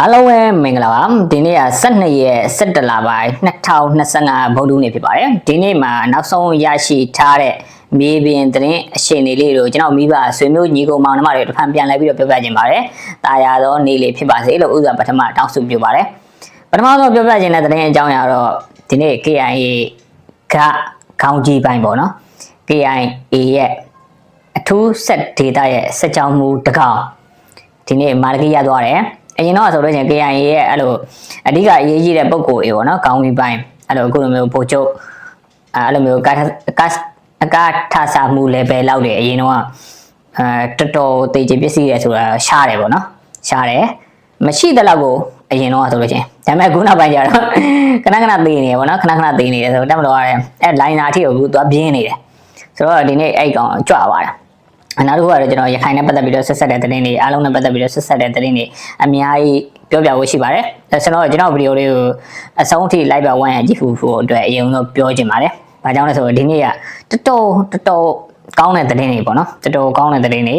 အားလုံးပဲမင်္ဂလာပါဒီနေ့က12ရက်17လပိုင်း2025ဗုဒ္ဓနေ့ဖြစ်ပါတယ်ဒီနေ့မှာနောက်ဆုံးရရှိထားတဲ့မြေပြင်သတင်းအရှင်နေလေးတို့ကျွန်တော်မိဘဆွေမျိုးညီကောင်မောင်နှမတွေတစ်ဖန်ပြန်လဲပြီးတော့ပြောပြခြင်းပါတယ်တာယာသောနေ့လေးဖြစ်ပါစေလို့ဥစ္စာပထမတောင်းဆိုပြုပါတယ်ပထမဆုံးပြောပြခြင်းတဲ့သတင်းအကြောင်းအရာတော့ဒီနေ့ KIA ကခေါင်းကြီးပိုင်းပေါ့နော် KIA ရဲ့အထူးဆက်ဒေတာရဲ့စက်ကြောင်းမူတကောင်ဒီနေ့မာလကီရသွားတယ် အရင်တော့ဆိုလို့ချင်း KIA ရဲ့အဲ့လိုအဓိကအရေးကြီးတဲ့ပုံကိုအေးပေါ့နော်ကောင်းပြီးပိုင်းအဲ့လိုအခုလိုမျိုးပို့ချုပ်အဲ့လိုမျိုးကာကာအကာထဆာမှု level လောက်တယ်အရင်တော့အဲတော်တော်တေချေပစ္စည်းရဆိုတာရှားတယ်ပေါ့နော်ရှားတယ်မရှိတဲ့လောက်ကိုအရင်တော့ဆိုလို့ချင်းဒါပေမဲ့ခုနောက်ပိုင်းကျတော့ခဏခဏသေးနေတယ်ပေါ့နော်ခဏခဏသေးနေတယ်ဆိုတော့တက်မတော်ရတယ်အဲ liner အထိကိုသူကပြင်းနေတယ်ဆိုတော့ဒီနေ့အဲ့ကောင်ကြွသွားတာ နောက်တစ်ခုကတော့ကျွန်တော်ရခိုင်နဲ့ပတ်သက်ပြီးတော့ဆက်ဆက်တဲ့သတင်းတွေအားလုံးနဲ့ပတ်သက်ပြီးတော့ဆက်ဆက်တဲ့သတင်းတွေအများကြီးပြောပြဖို့ရှိပါတယ်အဲကျွန်တော်ကျွန်တော်ဗီဒီယိုလေးကိုအဆုံးထိ live ပါဝမ်းရကြည့်ဖို့ဖို့အတွက်အရင်ဆုံးပြောချင်ပါတယ်။ဘာကြောင့်လဲဆိုတော့ဒီနေ့ကတော်တော်တော်တော်ကောင်းတဲ့သတင်းတွေပေါ့နော်တော်တော်ကောင်းတဲ့သတင်းတွေ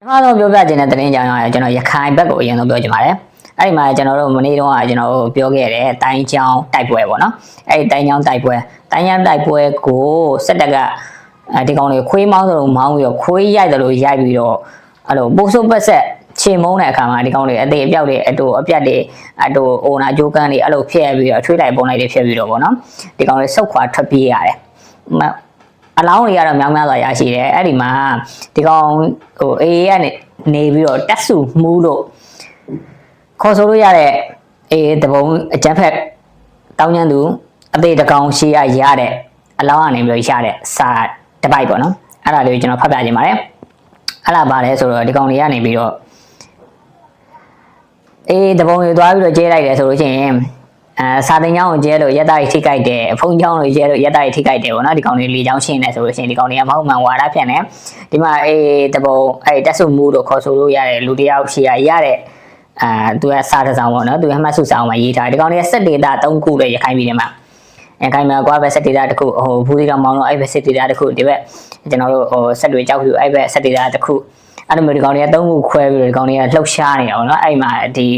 ပထမဆုံးပြောပြချင်တဲ့သတင်းကြောင့်ကျွန်တော်ရခိုင်ဘက်ကိုအရင်ဆုံးပြောချင်ပါတယ်။အဲ့ဒီမှာကျွန်တော်တို့မနေ့တုန်းကကျွန်တော်တို့ပြောခဲ့တဲ့တိုင်းချောင်းတိုက်ပွဲပေါ့နော်။အဲ့ဒီတိုင်းချောင်းတိုက်ပွဲတိုင်းချောင်းတိုက်ပွဲကိုစက်တက်က အဲဒီကောင်တွေခွေးမောင်းသလိုမောင်းပြီးတော့ခွေးရိုက်သလိုရိုက်ပြီးတော့အဲ့လိုပိုးစိုးပတ်ဆက်ချေမုန်းတဲ့အခါမှာဒီကောင်တွေအသေးအပြောက်တွေအတူအပြတ်တွေအတူအိုနာဂျိုးကန်တွေအဲ့လိုဖျက်ပြီးတော့ထွေးလိုက်ပုံလိုက်တွေဖျက်ပြီးတော့ဗောနော်ဒီကောင်တွေစုတ်ခွာထွက်ပြေးရတယ်မအလောင်းတွေကတော့မြောင်းများစွာရရှိတယ်အဲ့ဒီမှာဒီကောင်ဟိုအေးကနေနေပြီးတော့တက်စုမှုလို့ခေါ်ဆိုလို့ရတဲ့အေးတပုံအကြက်ဖက်တောင်းညံသူအသေးတကောင်ရှိရရတဲ့အလောင်းကနေပြီးတော့ရတဲ့စာ တစ်ပိုက်ပေါ့နော်အဲ့ဒါလေးကိုကျွန်တော်ဖတ်ပြခြင်းပါတယ်အဲ့ဒါပါလဲဆိုတော့ဒီကောင်တွေကနေပြီးတော့အေးတပုံတွေသွားပြီးတော့ကျဲလိုက်တယ်ဆိုလို့ရှိရင်အဲစာတင်ကျောင်းကိုကျဲလို့ရက်သားကြီးထိကြိုက်တယ်ဖုန်းကျောင်းကိုကျဲလို့ရက်သားကြီးထိကြိုက်တယ်ပေါ့နော်ဒီကောင်တွေလေကျောင်းရှင်းနေဆိုလို့ရှိရင်ဒီကောင်တွေကမဟုတ်မှန်ဝါဒဖြန့်နေဒီမှာအေးတပုံအဲတက်ဆုမှုတို့ခေါ်ဆိုလို့ရတဲ့လူတယောက်ရှိရရတဲ့အာသူကစာတစ်စောင်ပေါ့နော်သူကမှတ်စုစာအောင်မှာရေးထားဒီကောင်တွေကစက်ဒေတာ၃ခုလေရခိုင်ပြည်နယ်မှာ အဲခိုင်မှာကွာပဲစက်ဒေတာတစ်ခုဟိုဘူးဒီကောင်မောင်းတော့အဲ့ပဲစက်ဒေတာတစ်ခုဒီဘက်ကျွန်တော်တို့ဟိုစက်တွေကြောက်ဖြူအဲ့ပဲစက်ဒေတာတစ်ခုအဲ့လိုမျိုးဒီကောင်တွေက၃ခုခွဲပြီးတော့ဒီကောင်တွေကလှုပ်ရှားနေတာပေါ့နော်အဲ့မှာဒီ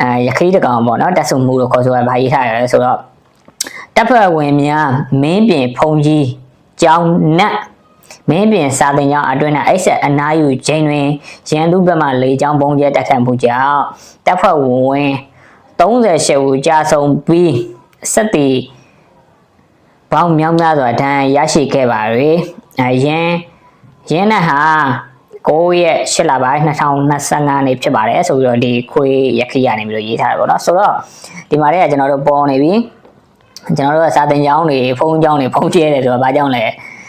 အဲရခိတကောင်ပေါ့နော်တက်ဆုံမှုလို့ခေါ်ဆိုရဘာရေးထားရလဲဆိုတော့တပ်ဖွဲ့ဝင်များမင်းပြင်ဖုံကြီးကျောင်းနတ်မင်းပြင်စာတင်ကျောင်းအတွင်း၌အိဆက်အနားယူခြင်းတွင်ရန်သူဘက်မှလေကျောင်းပုံကျဲတက်ခတ်မှုကြောင့်တပ်ဖွဲ့ဝင်38ဦးကြာဆုံးပြီးစက်တီ ပေါင်းမြောက်များစွာဒဏ်ရရှိခဲ့ပါရယ်အရင်ရင်းနဲ့ဟာ9ရက်8လပိုင်း2025နေဖြစ်ပါတယ်ဆိုပြီးတော့ဒီခွေးရခိရနေပြီးတော့ရေးထားတယ်ပေါ့နော်ဆိုတော့ဒီမှာလည်းကျွန်တော်တို့ပေါ်နေပြီကျွန်တော်တို့ကစာသင်ကျောင်းတွေဖုန်းကျောင်းတွေဖုန်းကျဲတယ်ဆိုတော့ဘာကြောင့်လဲ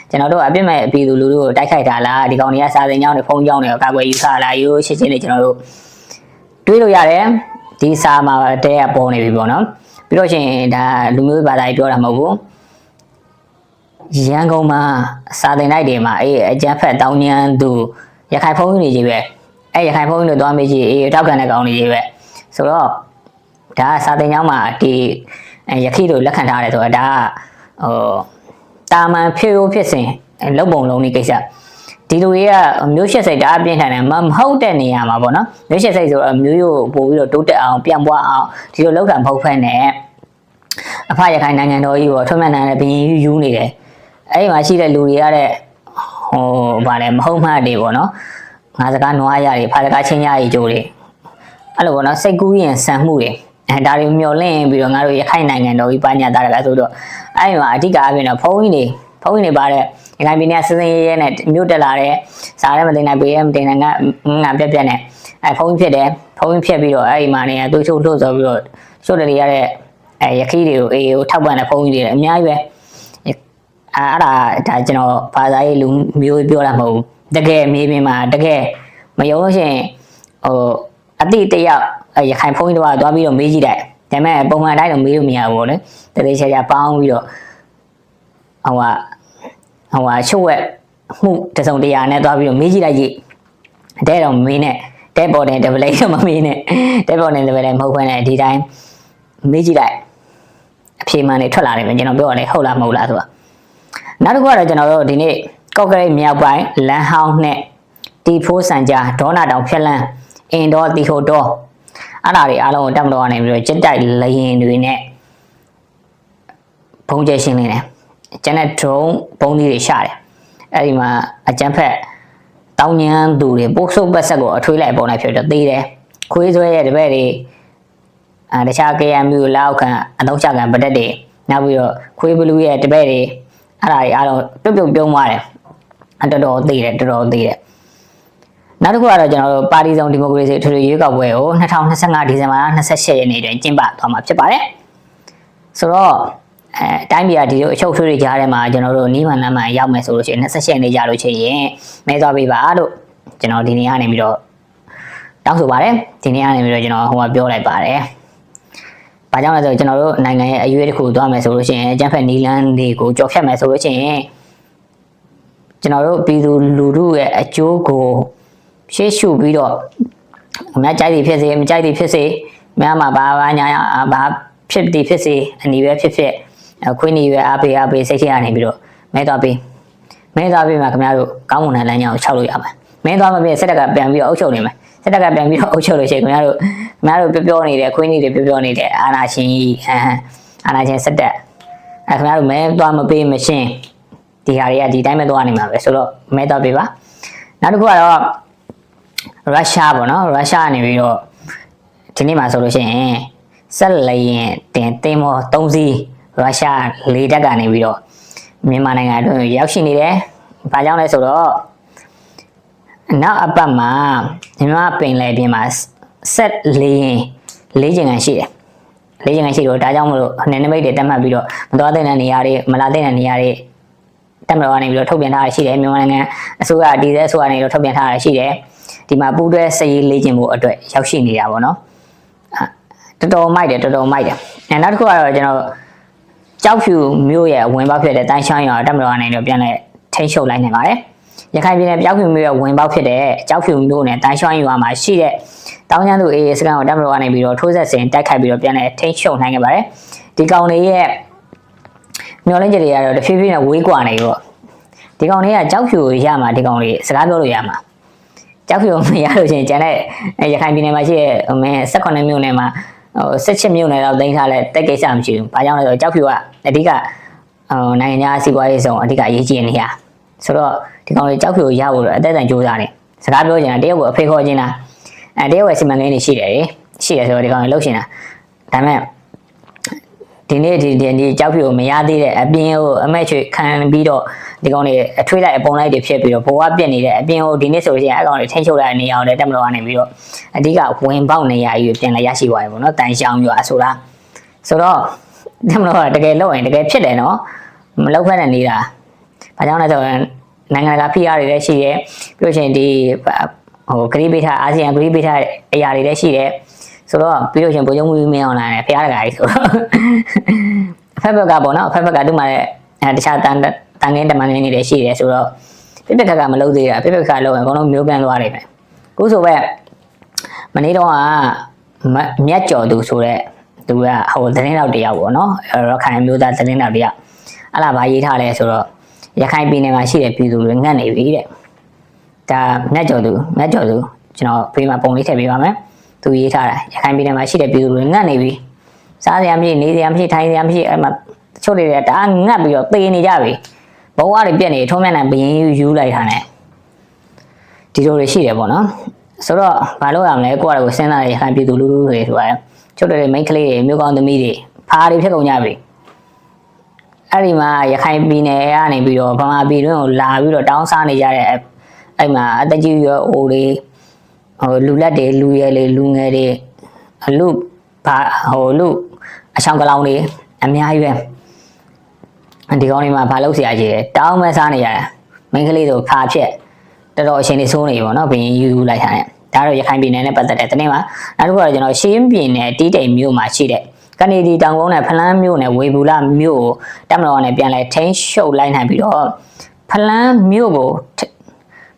ကျွန်တော်တို့အပြစ်မဲ့ပြည်သူလူထုကိုတိုက်ခိုက်တာလားဒီကောင်တွေကစာသင်ကျောင်းတွေဖုန်းကျောင်းတွေကိုကာကွယ်ယူထားလားရိုးရှင်းရှင်းလေးကျွန်တော်တို့တွေးလို့ရတယ်ဒီစာမှာတဲကပေါ်နေပြီပေါ့နော်ပြီးတော့ရှင်ဒါလူမျိုးဘာသာကြီးပြောတာမဟုတ်ဘူး ရန်ကုန်မှာစာသင်တိုက်တွေမှာအေးအကြမ်းဖက်တောင်းညမ်းသူရခိုင်ဖုန်းကြီးတွေကြီးပဲအဲရခိုင်ဖုန်းကြီးတွေသွားမေးကြည့်အေးတောက်ကန်တဲ့ကောင်တွေကြီးပဲဆိုတော့ဒါကစာသင်ကျောင်းမှာဒီအဲရခိတို့လက်ခံထားတယ်ဆိုတော့ဒါကဟိုတာမန်ဖြိုးဖြစ်စဉ်လုံပုံလုံးဒီကိစ္စဒီလူတွေကမျိုးရှက်စိတ်တအားပြင်းထန်တယ်မမဟုတ်တဲ့နေရာမှာပေါ့နော်မျိုးရှက်စိတ်ဆိုတော့မျိုးရိုးပို့ပြီးတော့တိုးတက်အောင်ပြန်ပွားအောင်ဒီလိုလောက်တာမဟုတ်ဖက်နဲ့အဖရခိုင်နိုင်ငံတော်ကြီးပေါ့ထွတ်မှန်တဲ့ဘရင်ယူယူနေတယ် အဲ့ဒီမှာရှိတဲ့လူတွေရတဲ့ဟိုဗာလဲမဟုတ်မှတ်တွေပေါ့နော်ငါစကားနွားရတွေဖာစကားချင်းရတွေကြိုးတွေအဲ့လိုပေါ့နော်စိတ်ကူးရင်ဆန်မှုတွေအဲဒါတွေမျောလင့်ပြီးတော့ငါတို့ရခိုင်နိုင်ငံတော်ကြီးပညာသားတကဆိုတော့အဲ့ဒီမှာအဓိကအပြင်တော့ဖုန်းကြီးတွေဖုန်းကြီးတွေပါတဲ့ရခိုင်ပြည်နယ်စစင်းရဲရဲနဲ့မြို့တက်လာတဲ့စားရဲမတင်နိုင်ပေးရဲမတင်နိုင်ငါငါပြက်ပြက်နဲ့အဲဖုန်းကြီးဖြစ်တယ်ဖုန်းကြီးဖြစ်ပြီးတော့အဲ့ဒီမှာနေသူ့ချုပ်ထုတ်ဆိုပြီးတော့ချုပ်တယ်ရတဲ့အဲရခီးတွေကိုအေးကိုထောက်ပံ့တဲ့ဖုန်းကြီးတွေအများကြီးပဲအဲ့ အဲ့ဒါဒါကျွန်တော်ဘာသာရေးလူမျိုးပြောတာမဟုတ်ဘူးတကယ်မြေပြင်မှာတကယ်မယုံလို့ရှိရင်ဟိုအတိတယောက်အဲရခိုင်ဖုန်းကြီးတော့သွားပြီးတော့မေးကြည့်တယ်ဒါပေမဲ့ပုံမှန်တိုင်းတော့မေးလို့မရဘူးပေါ့လေတတိချာချာပေါင်းပြီးတော့ဟိုကဟိုကချုပ်ဝက်မှုတစုံတရာနဲ့သွားပြီးတော့မေးကြည့်လိုက်ကြည့်တဲ့တော့မမေးနဲ့တဲ့ပေါ်တဲ့ double တော့မမေးနဲ့တဲ့ပေါ်တဲ့ double မဟုတ်ဘဲနဲ့ဒီတိုင်းမေးကြည့်လိုက်အဖြေမှန်နေထွက်လာတယ်ပဲကျွန်တော်ပြောရတယ်ဟုတ်လားမဟုတ်လားဆိုတာ နောက်တစ်ခုကတော့ကျွန်တော်တို့ဒီနေ့ကော့ကရိတ်မြောက်ပိုင်းလမ်းဟောင်းနဲ့တီဖိုးစံကြားဒေါနာတောင်ဖြက်လန်းအင်ဒေါ်တီဟိုဒေါအဲ့ဒါတွေအားလုံးကိုတက်မတော်ကနေပြီးတော့စစ်တိုက်လရင်တွေနဲ့ဘုံကျဲရှင်းနေတယ်ကျန်တဲ့ drone ဘုံတွေရှာတယ်အဲ့ဒီမှာအကြမ်းဖက်တောင်းညမ်းသူတွေပို့ဆုပ်ပတ်ဆက်ကိုအထွေးလိုက်ပုံလိုက်ဖြစ်တော့သေးတယ်ခွေးဆွဲရဲ့တပည့်တွေအဲတခြား KMU လောက်ခံအတော့ချခံပတက်တွေနောက်ပြီးတော့ခွေးဘလူးရဲ့တပည့်တွေ အဲ့ဒါတွေအားလုံးပြုတ်ပြုတ်ပြုံးသွားတယ်အတော်တော်သေးတယ်တော်တော်သေးတယ်နောက်တစ်ခုကတော့ကျွန်တော်တို့ပါတီစုံဒီမိုကရေစီထွေထွေရွေးကောက်ပွဲကို2025ဒီဇင်ဘာလ28ရက်နေ့တွင်ကျင်းပသွားမှာဖြစ်ပါတယ်ဆိုတော့အဲတိုင်းပြည်ကဒီလိုအချုပ်ထွေးတွေကြားထဲမှာကျွန်တော်တို့နီးမှန်လမ်းမှန်ရောက်မယ်ဆိုလို့ရှိရင်28ရက်နေ့ကြာလို့ရှိရင်မဲသွားပေးပါလို့ကျွန်တော်ဒီနေ့ကနေပြီးတော့တောင်းဆိုပါတယ်ဒီနေ့ကနေပြီးတော့ကျွန်တော်ဟိုမှာပြောလိုက်ပါတယ်။ ဘာကြောင့်လဲဆိုတော့ကျွန်တော်တို့နိုင်ငံရဲ့အရွေးတစ်ခုသွားမယ်ဆိုလို့ရှိရင်အကြမ်းဖက်နီလန်းတွေကိုကြော်ဖြတ်မယ်ဆိုလို့ရှိရင်ကျွန်တော်တို့ပြည်သူလူထုရဲ့အကျိုးကိုရှေ့ရှုပြီးတော့အများကြိုက်သည်ဖြစ်စေမကြိုက်သည်ဖြစ်စေများမှာဘာဘာညာဘာဖြစ်သည်ဖြစ်စေအနီးပဲဖြစ်ဖြစ်အခွင့်အရေးပဲအားပေးအားပေးစိတ်ထဲကနေပြီးတော့မဲသွားပေးမဲသွားပေးမှာခင်ဗျားတို့ကောင်းမွန်တဲ့လမ်းကြောင်းကိုခြောက်လို့ရမယ်မဲသွားမပေးစက်တက်ကပြန်ပြီးတော့အုပ်ချုပ်နေမယ် စက်တက်ကပြန်ပြီးတော့အုပ်ချုပ်လို့ရှိရင်ခင်ဗျားတို့ခင်ဗျားတို့ပြောပြောနေတယ်ခွင့်နေတယ်ပြောပြောနေတယ်အာနာရှင်ကြီးအမ်အာနာရှင်စက်တက်အဲခင်ဗျားတို့မဲသွားမပေးမရှင်းဒီဟာတွေကဒီတိုင်းပဲသွားနေမှာပဲဆိုတော့မဲသွားပေးပါနောက်တစ်ခုကတော့ရုရှားပေါ့နော်ရုရှားကနေပြီးတော့ဒီနေ့မှာဆိုလို့ရှိရင်ဆက်လျင်တင်တင်မော၃စီးရုရှားလေတပ်ကနေပြီးတော့မြန်မာနိုင်ငံအတွင်းရောက်ရှိနေတယ်။ဘာကြောင့်လဲဆိုတော့ နောက်အပတ်မှာမြန်မာပင်လယ်ပြင်မှာဆက်လေရင်လေးကျင်ကန်ရှိတယ်။လေးကျင်ကန်ရှိတော့ဒါကြောင့်မလို့အနေနဲ့မိတ်တွေတက်မှတ်ပြီးတော့မတော်တဲ့နေရာတွေမလာတဲ့နေရာတွေတက်မတော်ကနေပြီးတော့ထုတ်ပြန်ထားရရှိတယ်မြန်မာနိုင်ငံအစိုးရဒီသက်အစိုးရနေတော့ထုတ်ပြန်ထားရရှိတယ်ဒီမှာပူးတွဲစရေးလေးကျင်ဖို့အတွက်ရောက်ရှိနေတာပေါ့နော်တော်တော်မိုက်တယ်တော်တော်မိုက်တယ်အဲနောက်တစ်ခုကတော့ကျွန်တော်ကြောက်ဖြူမျိုးရဲ့ဝင်ပေါက်ဖြစ်တဲ့တန်းချောင်းရောတက်မတော်ကနေတော့ပြန်လဲထိန်းချုပ်လိုက်နိုင်ပါတယ် ရခိုင်ပြည်နယ်ကြောက်ဖြူမျိုးရဲ့ဝင်ပေါက်ဖြစ်တဲ့ကြောက်ဖြူမျိုးနဲ့တန်းချောင်းရွာမှာရှိတဲ့တောင်းကျန်းသူအေးစကန်ကိုတက်မတော်ကနေပြီးတော့ထိုးဆက်ဆင်တိုက်ခိုက်ပြီးတော့ပြန်လဲထိန်းချုပ်နိုင်ခဲ့ပါတယ်ဒီကောင်လေးရဲ့မျောလင်းချက်တွေကတော့တဖြည်းဖြည်းနဲ့ဝေးကွာနေပေါ့ဒီကောင်လေးကကြောက်ဖြူကိုရမှာဒီကောင်လေးစကားပြောလို့ရမှာကြောက်ဖြူမရလို့ရှိရင်ကျန်တဲ့ရခိုင်ပြည်နယ်မှာရှိတဲ့မင်း18မြို့နယ်မှာဟို17မြို့နယ်တော့တင်ထားလဲတက်ကိစ္စမရှိဘူး။ဘာကြောင့်လဲဆိုတော့ကြောက်ဖြူကအဓိကဟိုနိုင်ငံခြားစီးပွားရေးဆောင်အဓိကအရေးကြီးနေရဆိုတော့ ဒီကောင်လေးကြောက်ဖြူကိုရဖို့တော့အသက်အံကြိုးစားနေစကားပြောချင်တာတရုတ်ကိုအဖေခေါ်ခြင်းလားအဲတရုတ်ရဲ့စီမံကိန်းတွေရှိတယ်လေရှိတယ်ဆိုတော့ဒီကောင်လေးလှုပ်ရှင်တာဒါပေမဲ့ဒီနေ့ဒီဒီဒီကြောက်ဖြူကိုမရသေးတဲ့အပြင်ကိုအမက်ချွေခံပြီးတော့ဒီကောင်တွေအထွေးလိုက်အပုံလိုက်တွေဖြစ်ပြီးတော့ဘဝပြက်နေတဲ့အပြင်ကိုဒီနေ့ဆိုရင်အကောင်တွေထိန်းချုပ်လိုက်တဲ့နေရာကိုလည်းတက်မလို့ကနေပြီးတော့အဓိကဝင်ပေါက်နေရာကြီးကိုပြန်လဲရရှိသွားပြီပေါ့နော်တန်ရှောင်းရွာဆိုတာဆိုတော့တက်မလို့ကတကယ်လောက်ရင်တကယ်ဖြစ်တယ်နော်မလောက်ဖက်နဲ့နေတာဘာကြောင့်လဲဆိုတော့ နိုင်ငံတကာဖိအားတွေလည်းရှိတယ်ပြီးလို့ရှိရင်ဒီဟိုဂရိပိထအာဆီယံဂရိပိထအရာတွေလည်းရှိတယ်ဆိုတော့ပြီးလို့ရှိရင်ဗိုလ်ချုပ်မှုမင်းအောင်လာတယ်ဖျားတကာကြီးဆိုတော့အဖက်ဘက်ကပေါ့နော်အဖက်ဘက်ကသူ့မှာလည်းတခြားတန်တန်ငင်းတမန်ငင်းတွေလည်းရှိတယ်ဆိုတော့ပြပြခက်ကမလုပ်သေးတာပြပြခက်လောက်ရင်အကုန်လုံးမျိုးကန်သွားနေမယ်ခုဆိုပဲမနေ့တော့ကမြတ်ကျော်သူဆိုတဲ့သူကဟိုသတင်းတော်တယောက်ပေါ့နော်ရခိုင်မျိုးသားသတင်းတော်တယောက်အဲ့လာဘာရေးထားလဲဆိုတော့ ရခိုင်ပြည်နယ်မှာရှိတဲ့ပြည်သူတွေငတ်နေပြီတဲ့ဒါမြတ်ကျော်သူမြတ်ကျော်သူကျွန်တော်ဖေးမှာပုံလေးထည့်ပေးပါမယ်သူရေးထားတာရခိုင်ပြည်နယ်မှာရှိတဲ့ပြည်သူတွေငတ်နေပြီစားစရာမရှိနေစရာမရှိထိုင်စရာမရှိအဲ့မှာတချို့တွေတအားငတ်ပြီးတော့သေနေကြပြီဘဝတွေပြက်နေထုံးမြတ်နဲ့ဘယင်းယူယူလိုက်တာ ਨੇ ဒီလိုတွေရှိတယ်ပေါ့နော်ဆိုတော့ဘာလို့ရမလဲကိုယ့်အကိုစဉ်းစားရခိုင်ပြည်သူလူထုတွေဆိုရဲချုပ်တဲ့မိန်းကလေးတွေမျိုးကောင်းသမီးတွေဖားတွေဖြစ်ကုန်ကြပြီ အဲ့ဒီမှာရခိုင်ပြည်နယ်ကနေပြီးတော့ဗမာပြည်တွင်းကိုလာပြီးတော့တောင်းစားနေကြတဲ့အဲ့မှာအတကြီးရောအိုတွေဟိုလူလက်တွေလူရဲတွေလူငယ်တွေအလူဘာဟိုလူအဆောင်ကလောင်တွေအများကြီးပဲဒီကောင်းလေးမှာဘာလုပ်เสียရကြီးလဲတောင်းမဲ့စားနေရတာမိန်းကလေးတို့ဖာဖြစ်တော်တော်အချိန်လေးဆိုးနေပြီပေါ့နော်ဘင်းယူယူလိုက်တာနဲ့ဒါတော့ရခိုင်ပြည်နယ်နဲ့ပတ်သက်တဲ့တနေ့မှာနောက်တစ်ခုကတော့ကျွန်တော်ရှင်းပြည်နယ်တီးတိမ်မြို့မှာရှိတဲ့ ကနေဒီတောင်ကုန်းနဲ့ဖလန်းမြို့နဲ့ဝေဘူလာမြို့ကိုတက်မတော်နဲ့ပြန်လဲထိန်းရှုပ်လိုက်နိုင်ပြီးတော့ဖလန်းမြို့ကို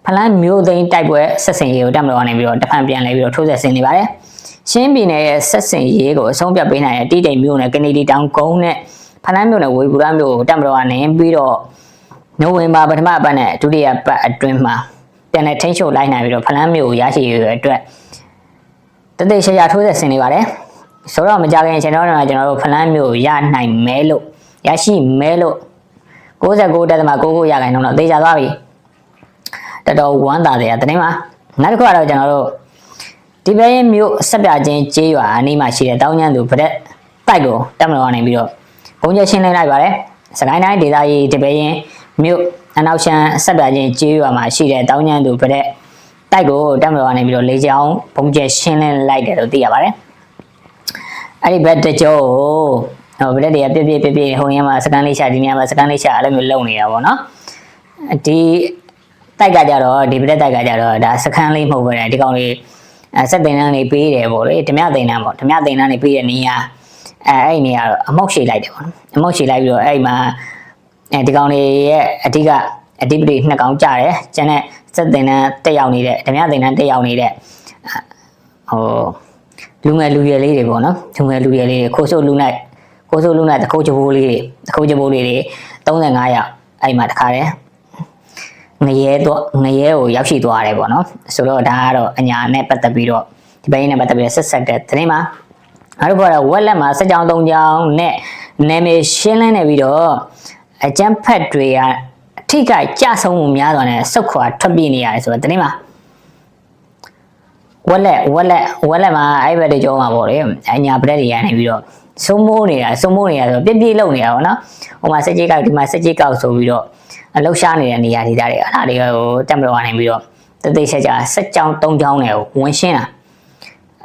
ဖလန်းမြို့သိမ်းတိုက်ပွဲဆက်ဆင်ရေးကိုတက်မတော်နဲ့ပြီးတော့တဖန်ပြန်လဲပြီးတော့ထိုးဆက်ဆင်နေပါတယ်ရှင်းပြည်နယ်ရဲ့ဆက်ဆင်ရေးကိုအဆုံးဖြတ်ပေးနိုင်တဲ့တီးတိမ်မြို့နဲ့ကနေဒီတောင်ကုန်းနဲ့ဖလန်းမြို့နဲ့ဝေဘူလာမြို့ကိုတက်မတော်ကနေပြီးတော့နိုဝင်ဘာပထမပတ်နဲ့ဒုတိယပတ်အတွင်းမှာပြန်လဲထိန်းချုပ်လိုက်နိုင်ပြီးတော့ဖလန်းမြို့ကိုရရှိရတဲ့အတွက်တသိရှရာထိုးသက်ဆင်နေပါတယ် ဆိုတော့မကြခင်ကျွန်တော်တို့ကကျွန်တော်တို့ဖလန်းမျိုးရနိုင်မဲလို့ရရှိမဲလို့69တက်သမ99ရခိုင်နှုန်းတော့သေချာသွားပြီတော်တော်ဝမ်းသာတယ်တနေ့မှာနောက်တစ်ခုကတော့ကျွန်တော်တို့ဒီဘဲရင်မြို့ဆက်ပြချင်းကျေးရွာအနီးမှာရှိတဲ့တောင်းကျန်းသူဗရက်တိုက်ကိုတက်မလို့ကနေပြီးတော့ဘုံကျရှင်းလင်းလိုက်ပါတယ်စကိုင်းတိုင်းဒေသကြီးဒီဘဲရင်မြို့အနောက်ရှမ်းဆက်ပြချင်းကျေးရွာမှာရှိတဲ့တောင်းကျန်းသူဗရက်တိုက်ကိုတက်မလို့ကနေပြီးတော့လေကြောင်းဘုံကျရှင်းလင်းလိုက်တယ်လို့သိရပါတယ် အဲ့ဒီဘက်တကြောဟိုဗရက်တွေကပြပြပြပြဟိုနေရာမှာစကန်လေးရှာဒီနေရာမှာစကန်လေးရှာအဲ့လိုမျိုးလုံနေတာပေါ့နော်ဒီတိုက်ကကြတော့ဒီဗရက်တိုက်ကကြတော့ဒါစကန်လေးမဟုတ်ပဲဒီကောင်လေးအဲစက်တင်တန်းနေပေးတယ်ပေါ့လေဓမြတင်တန်းပေါ့ဓမြတင်တန်းနေပေးတဲ့နေရာအဲအဲ့ဒီနေရာတော့အမောက်ရှည်လိုက်တယ်ပေါ့နော်အမောက်ရှည်လိုက်ပြီးတော့အဲ့ဒီမှာအဲဒီကောင်လေးရဲ့အဓိကအဓိပတိနှစ်ကောင်ကြတယ်ကျန်တဲ့စက်တင်တန်းတက်ရောက်နေတဲ့ဓမြတင်တန်းတက်ရောက်နေတဲ့ဟို လူငယ်လူရွယ်လေးတွေပေါ့နော်လူငယ်လူရွယ်လေးတွေခိုးဆိုးလူနိုင်ခိုးဆိုးလူနိုင်တခိုးချဘိုးလေးတွေတခိုးချဘိုးလေးတွေ35ရောက်အဲ့ဒီမှာတခါတယ်ငရဲတော့ငရဲကိုရောက်ရှိသွားတယ်ပေါ့နော်ဆိုတော့ဒါကတော့အညာနဲ့ပတ်သက်ပြီးတော့ဒီဘက်နဲ့ပတ်သက်ပြီးတော့ဆက်ဆက်တဲ့သတင်းမှာနောက်တစ်ခုကတော့ဝက်လက်မှာစက်ကြောင်သုံးကြောင်နဲ့နာမည်ရှင်းလင်းနေပြီးတော့အကျန်းဖက်တွေကအထိကကြဆုံးမှုများစွာနဲ့စုတ်ခွာထွက်ပြေးနေရတယ်ဆိုတော့သတင်းမှာ ဝက်လက်ဝက်လက်ဝက်လက်မှာအဲ့ဘက်တွေကြောမှာပေါ့လေအညာပရက်တွေရနေပြီးတော့စုံမိုးနေတာစုံမိုးနေတာဆိုတော့ပြည့်ပြည့်လုံနေတာပေါ့နော်ဟိုမှာစက်ကြီးကောက်ဒီမှာစက်ကြီးကောက်ဆိုပြီးတော့အလှရှားနေတဲ့နေရာဒေသတွေအဲ့ဒါတွေကိုတက်မလို့ကနေပြီးတော့တသိချက်ကြစက်ကြောင်း၃ကြောင်းတွေကိုဝင်ရှင်းတာ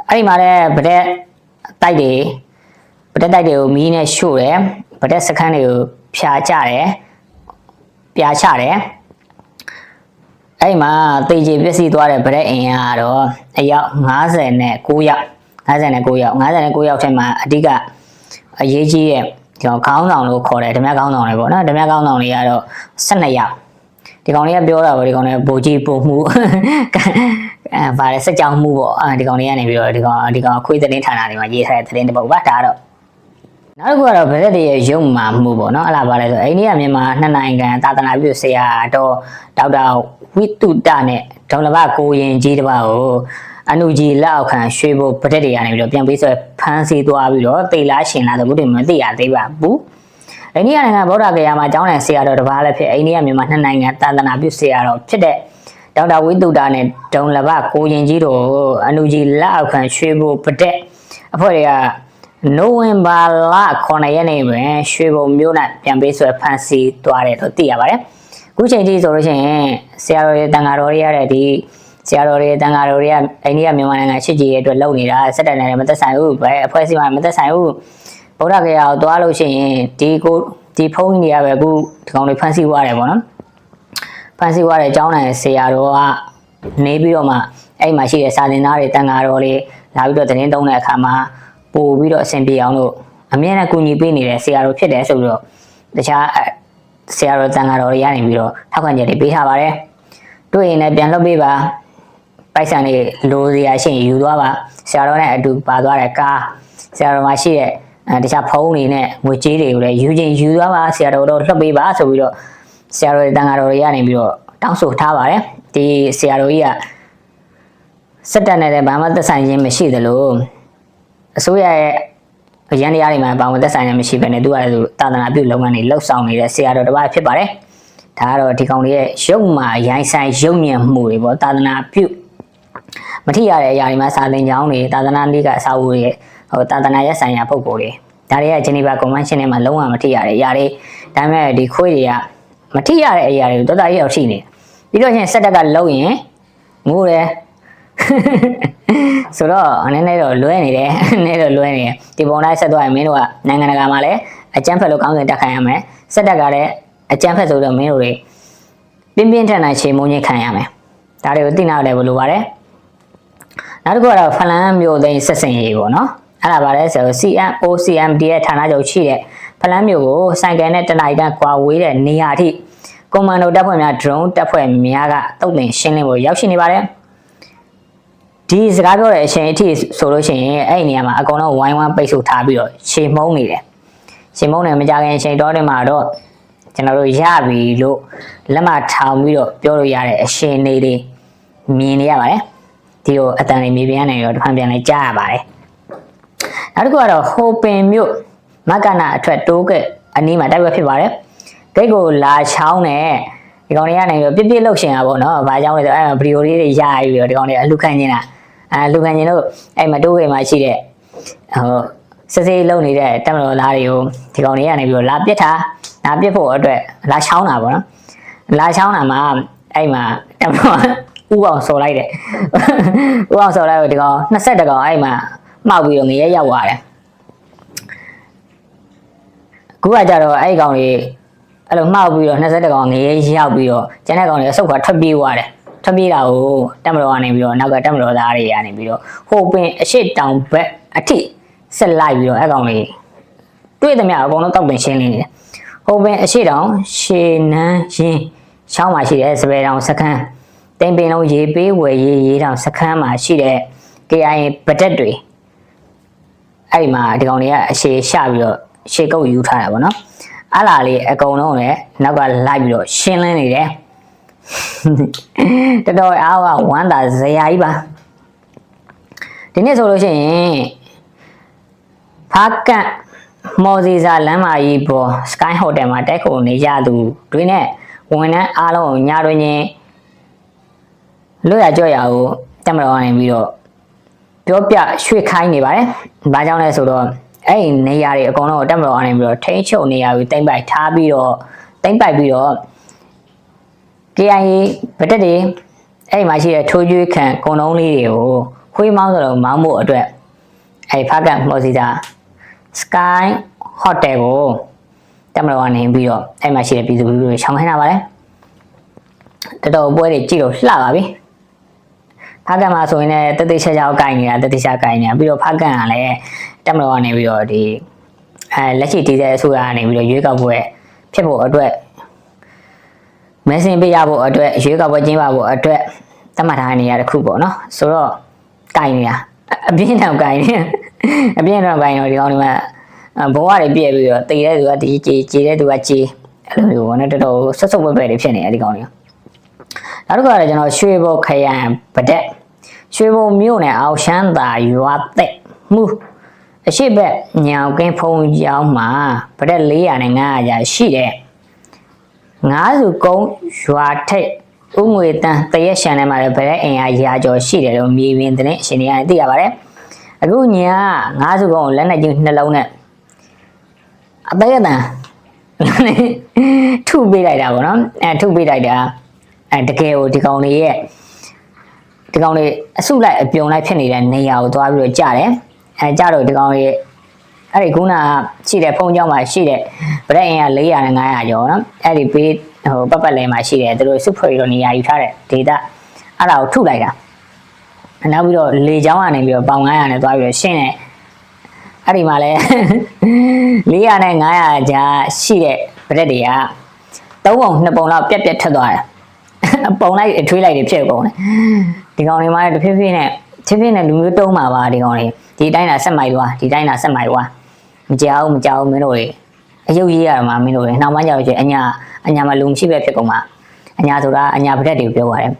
အဲ့ဒီမှာလည်းဗတဲ့တိုက်တွေဗတဲ့တိုက်တွေကိုမီးနဲ့ရှို့တယ်ဗတဲ့စခန်းတွေကိုဖြာချတယ်ပြာချတယ် အဲ့ဒီမှာတေချေပျက်စီးသွားတဲ့ဗတဲ့အိမ်ကတော့အယောက်59ယောက်59ယောက်59ယောက်ထဲမှာအဓိကအရေးကြီးတဲ့ကျွန်တော်ခေါင်းဆောင်လို့ခေါ်တယ်ဓမြခေါင်းဆောင်တွေပေါ့နော်ဓမြခေါင်းဆောင်တွေကတော့12ယောက်ဒီကောင်လေးကပြောတာပေါ့ဒီကောင်လေးကဘိုကြီးပုံမှုအဲဗါလဲစက်ကြောင်မှုပေါ့အဲဒီကောင်လေးကနေပြီးတော့ဒီကောင်ဒီကောင်ခွေးသတင်းဌာနတွေမှာရေးထားတဲ့သတင်းတစ်ပုဒ်ပါဒါတော့ နောက်တစ်ခုကတော့ဗရက်တရဲ့ရုံမာမှုပေါ့နော်အဲ့လာပါလဲဆိုအိန္ဒိယမြန်မာနှစ်နိုင်ငံသာသနာပြုဆရာတော်ဒေါက်တာဝိတုတနဲ့ဒေါလဘကိုရင်ကြီးတစ်ပါးကိုအနုကြီးလက်အောက်ခံရွှေဘုတ်ပရက်တွေကနေပြီးတော့ပြန်ပေးဆွဲဖမ်းဆီးသွားပြီးတော့တေလားရှင်လာတဲ့ဘုဒ္ဓမသိရသေးပါဘူးအိန္ဒိယနိုင်ငံဗုဒ္ဓဂယာမှာကျောင်းနယ်ဆရာတော်တစ်ပါးလည်းဖြစ်အိန္ဒိယမြန်မာနှစ်နိုင်ငံသာသနာပြုဆရာတော်ဖြစ်တဲ့ဒေါက်တာဝိတုဒနဲ့ဒုံလဘကိုရင်ကြီးတို့အနုကြီးလက်အောက်ခံရွှေဘုတ်ပရက်အဖွဲ့တွေက နိုဝင်ဘာလ9ရက်နေ့တွင်ရွှေဘုံမြို့၌ပြန်ပေးဆွဲဖမ်းဆီးသွားတယ်လို့သိရပါတယ်။အခုချိန်ထိဆိုလို့ရှိရင်ဆရာတော်ရဲ့တန်ဃာတော်တွေရတဲ့ဒီဆရာတော်တွေတန်ဃာတော်တွေကအိန္ဒိယမြန်မာနိုင်ငံရှစ်ကြီးရဲ့အတွက်လုပ်နေတာစက်တန်နဲ့မသက်ဆိုင်ဘူးပဲအဖွဲ့အစည်းမှမသက်ဆိုင်ဘူးဗုဒ္ဓဂယာကိုသွားလို့ရှိရင်ဒီကိုဒီဖုန်းကြီးတွေကပဲအခုဒီကောင်တွေဖန်ဆီးသွားတယ်ပေါ့နော်ဖန်ဆီးသွားတဲ့အကြောင်းနဲ့ဆရာတော်ကနေပြီးတော့မှအဲ့မှာရှိတဲ့စာသင်သားတွေတန်ဃာတော်တွေလာပြီးတော့သတင်းသုံးတဲ့အခါမှာ ပို့ပြီးတော့အဆင်ပြေအောင်လို့အမြဲတမ်းကူညီပေးနေတဲ့ဆရာတော်ဖြစ်တယ်ဆိုပြီးတော့တခြားဆရာတော်တန်ဃာတော်တွေရနေပြီးတော့ထောက်ခံချက်တွေပေးထားပါတယ်တွေ့ရင်လည်းပြန်လုပ်ပေးပါပိုက်ဆံတွေလိုစရာရှိရင်ယူသွားပါဆရာတော်နဲ့အတူပါသွားတဲ့ကားဆရာတော်မှာရှိတဲ့အဲတခြားဖုန်းတွေနဲ့ငွေကြေးတွေကိုလည်းယူချင်းယူသွားပါဆရာတော်တို့လှုပ်ပေးပါဆိုပြီးတော့ဆရာတော်တွေတန်ဃာတော်တွေကနေပြီးတော့တောင်းဆိုထားပါတယ်ဒီဆရာတော်ကြီးကစက်တက်နဲ့လည်းဘာမှသက်ဆိုင်ခြင်းမရှိသလို အစိုးရရဲ့အရန်တရားတွေမှာဘာမှသက်ဆိုင်ခြင်းမရှိဘဲနဲ့သူကလည်းသာသနာပြုလုပ်ငန်းတွေလှုပ်ဆောင်နေတဲ့ဆရာတော်တစ်ပါးဖြစ်ပါတယ်ဒါကတော့ဒီကောင်လေးရဲ့ရုပ်မာရိုင်းဆိုင်ရုပ်မြင်မှုတွေပေါ့သာသနာပြုမထိရတဲ့အရာတွေမှာစာသင်ကျောင်းတွေသာသနာ့လိကအစာအုပ်တွေဟိုသာသနာရဲ့ဆိုင်ရာပုံကိုယ်တွေဒါတွေကဂျနီဗာကွန်ဗင်းရှင်းထဲမှာလုံးဝမထိရတဲ့အရာတွေဒါပေမဲ့ဒီခွေးတွေကမထိရတဲ့အရာတွေကိုတော်တော်ကြီးအောင်ထိနေပြီးတော့ချင်းစက်တက်ကလုံရင်ငိုးတယ် ဆိုတော့အနေနဲ့တော့လွဲနေတယ်အနေနဲ့တော့လွဲနေတယ်ဒီပုံတိုင်းဆက်သွားရင်မင်းတို့ကနိုင်ငံတကာမှာလည်းအကျန်းဖက်လို့ကောင်းစဉ်တက်ခိုင်းရမယ်စက်တက်ကလည်းအကျန်းဖက်ဆိုတော့မင်းတို့တွေပြင်းပြင်းထန်ထန်ချိန်မုန်းခြင်းခံရမယ်ဒါတွေကိုသိနာတယ်ဘယ်လိုပါလဲနောက်တစ်ခုကတော့ဖလန်မျိုးသိန်းဆက်စင်ရေးပေါ့နော်အဲ့ဒါပါလဲဆိုတော့ CMO CMD ရဲ့ဌာနချုပ်ရှိတဲ့ဖလန်မျိုးကိုစိုင်ကန်နဲ့တနင်္လာနေ့ကွာဝေးတဲ့နေရာအထိကွန်မန်ဒိုတပ်ဖွဲ့များ drone တပ်ဖွဲ့များကတုတ်တင်ရှင်းလင်းဖို့ရောက်ရှိနေပါတယ် ဒီစကားပြောတဲ့အချိန်အထိဆိုလို့ရှိရင်အဲ့ဒီနေရာမှာအကုန်လုံးဝိုင်းဝန်းပိတ်ဆို့ထားပြီးတော့ရှေမုံနေတယ်ရှေမုံနေမကြခင်အချိန်တော်တွေမှာတော့ကျွန်တော်တို့ရပြီလို့လက်မထောင်ပြီးတော့ပြောလို့ရတဲ့အရှင်နေလေးမြင်နေရပါတယ်ဒီဒီကိုအတန်လေးမြေပြင်ကနေတော့တစ်ဖန်ပြန်လဲကြားရပါတယ်နောက်တစ်ခုကတော့ဟိုပင်မြို့မက္ကနာအထွက်တိုးကအနီးမှာတိုက်ပွဲဖြစ်ပါတယ်ဂိတ်ကိုလာချောင်းနဲ့ဒီကောင်တွေကနေတော့ပြစ်ပြစ်လှုပ်ရှင်တာပေါ့နော်။ဘာကြောင့်လဲဆိုတော့အဲဗီဒီယိုလေးတွေရပြီးတော့ဒီကောင်တွေအလူခံနေတာ အဲလူခံခြင်းလို့အဲ့မတိုးဝေမှာရှိတဲ့ဟိုစစေးလုံနေတဲ့တက်မတော်သားတွေကိုဒီကောင်တွေကနေပြီးတော့လာပစ်တာလာပစ်ဖို့အတွက်လာချောင်းတာပေါ့နော်။လာချောင်းတာမှာအဲ့မှာတက်မတော်ဥအောင်ဆော်လိုက်တယ်။ဥအောင်ဆော်လိုက်တော့ဒီကောင်20တကောင်အဲ့မှာမှောက်ပြီးတော့ငရဲရောက်သွားတယ်။ခုကကြတော့အဲ့ကောင်တွေအဲ့လိုမှောက်ပြီးတော့20တကောင်ငရဲရောက်ပြီးတော့ကျန်တဲ့ကောင်တွေအဆုတ်ကထွက်ပြေးသွားတယ်။ ထွက်ပြေးတာကိုတက်မတော်ကနေပြီးတော့နောက်ကတက်မတော်သားတွေကနေပြီးတော့ဟိုပင်အရှိတောင်ဘက်အထိဆက်လိုက်ပြီးတော့အဲ့ကောင်တွေတွေ့သမျှအကုန်လုံးတောက်ပင်ရှင်းနေတယ်။ဟိုပင်အရှိတောင်ရှေနန်းရင်ချောင်းမှာရှိတဲ့စပယ်တောင်စခန်းတိမ်ပင်လုံးရေပေးဝယ်ရေးရေးတောင်စခန်းမှာရှိတဲ့ KIA ဗတက်တွေအဲ့ဒီမှာဒီကောင်တွေကအရှေရှပြီးတော့ရှေကုတ်ယူထားတာပေါ့နော်အလားလေးအကုန်လုံးလည်းနောက်ကလိုက်ပြီးတော့ရှင်းလင်းနေတယ် တော်တော်အားဝဝမ်းသာဇရာကြီးပါဒီနေ့ဆိုလို့ရှိရင်ဖားကန့်မော်စီစာလမ်းမကြီးပေါ် Sky Hotel မှာတက်ခုနေကြသူတွေနဲ့ဝန်ထမ်းအားလုံးကိုညတွင်ချင်းလွတ်ရကြော့ရကိုတက်မတော်နေပြီးတော့ပြောပြရွှေ့ခိုင်းနေပါတယ်။ဘာကြောင့်လဲဆိုတော့အဲ့ဒီနေရာတွေအကုန်လုံးကိုတက်မတော်နေပြီးတော့ထိန်းချုပ်နေရာပြီးတိမ့်ပိုက်ထားပြီးတော့တိမ့်ပိုက်ပြီးတော့ KIA ဗတက်တွေအဲ့ဒီမှာရှိတဲ့ထိုးကျွေးခံကုံလုံးလေးတွေကိုခွေးမောင်းစလုံးမောင်းဖို့အတွက်အဲ့ဖားကမော်စီတာ Sky Hotel ကိုတက်မတော်ကနေပြီးတော့အဲ့မှာရှိတဲ့ပြည်သူလူထုတွေရှောင်ခိုင်းတာပါလေတော်တော်ပွဲတွေကြည့်လို့လှပါပြီဖားကမှာဆိုရင်လည်းတတိချာချာကိုင်နေတာတတိချာကိုင်နေတာပြီးတော့ဖားကကလည်းတက်မတော်ကနေပြီးတော့ဒီအဲလက်ရှိတည်တဲ့အစိုးရကနေပြီးတော့ရွေးကောက်ပွဲဖြစ်ဖို့အတွက် မဲစင်ပေးရဖို့အတွက်ရွေးကောက်ပွဲကျင်းပဖို့အတွက်တတ်မှတ်ထားနေရတဲ့ခုပေါ့နော်ဆိုတော့ကင်နေတာအပြင်းတော့ကင်နေအပြင်းတော့ကင်တော့ဒီကောင်ဒီမှာဘဝတွေပြည့်ပြီးတော့တည်တဲ့သူကတည်ကြေကြေတဲ့သူကကြေအဲ့လိုမျိုးပေါ့နော်တော်တော်ဆက်ဆုပ်ပဲပဲတွေဖြစ်နေတယ်ဒီကောင်တွေနောက်တစ်ခါတော့ကျွန်တော်ရွှေဘုတ်ခရိုင်ဗဒက်ရွှေဘုံမြို့နယ်အောင်ရှမ်းသာရွာသက်မှုအရှိဘက်ညောင်ကင်းဖုံကျောင်းမှာဗဒက်400နဲ့900ကြာရှိတယ် ငါးစုကုန်းရွာထိတ်ဥငွေတန်းတရက်ရှန်ထဲမှာလည်းဗဒက်အင်အားရာကျော်ရှိတယ်လို့မြေပြင်သတင်းအရှင်တွေကသိရပါတယ်အခုညာငါးစုကုန်းကိုလက်နဲ့ကြီးနှလုံးနဲ့အသေးအတန်ထုပေးလိုက်တာပေါ့နော်အဲထုပေးလိုက်တာအဲတကယ်ကိုဒီကောင်လေးရဲ့ဒီကောင်လေးအစုလိုက်အပြုံလိုက်ဖြစ်နေတဲ့နေရာကိုသွားပြီးတော့ကြားတယ်အဲကြားတော့ဒီကောင်လေး အဲ့ဒီခုနကရှိတဲ့ဖုန်းကြောင်းမှာရှိတဲ့ဗရက်အင်က400နဲ့900ကျော်နော်အဲ့ဒီဘေးဟိုပတ်ပတ်လည်မှာရှိတယ်သူတို့စုဖွဲ့ပြီးတော့နေရာယူထားတဲ့ဒေတာအဲ့ဒါကိုထုလိုက်တာနောက်ပြီးတော့လေချောင်းကနေပြီးတော့ပေါင်900နဲ့သွားပြီးတော့ရှင်းတယ်အဲ့ဒီမှာလဲ400နဲ့900ကြာရှိတဲ့ဗရက်တွေကသုံးပုံနှစ်ပုံလောက်ပြက်ပြက်ထက်သွားတယ်ပုံလိုက်အထွေးလိုက်တွေဖြစ်ကုန်တယ်ဒီကောင်တွေမှာတဖြည်းဖြည်းနဲ့ဖြည်းဖြည်းနဲ့လူမျိုးတုံးမှာပါဒီကောင်တွေဒီတိုင်းလာဆက်မိုက်သွားဒီတိုင်းလာဆက်မိုက်သွား မကြောက်မကြောက်မင်းတို့တွေအယုတ်ရေးရမှာမင်းတို့တွေနောက်မှကြောက်ချင်အညာအညာမှာလူမရှိပဲဖြစ်ကုန်မှာအညာဆိုတာအညာပရက်တွေကိုပြောပါတယ်